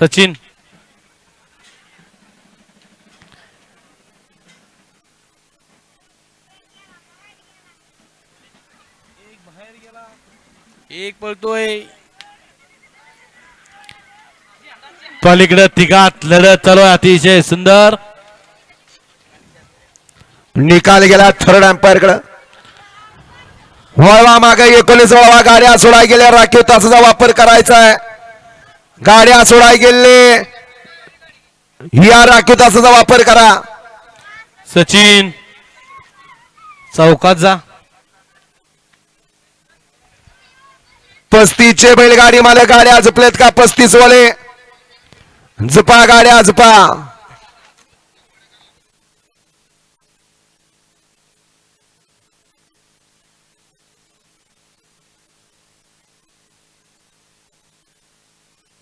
सचिन. एक पळतोय. पलीकडे तिघात लढत चालू आहे अतिशय सुंदर. निकाल गेला थर्ड अँपायरकडे वळवा मागे एकोणीस वळवा गाड्या सोडाय गेल्या राखीव तासाचा वापर करायचा आहे. गाड्या सोडाय गेले. या राखीव तासाचा वापर करा. सचिन चौकात जा. पस्तीसचे बैलगाडी मालक गाड्या झुपलेत का? पस्तीस वाले. झुपा गाड्या झुपा.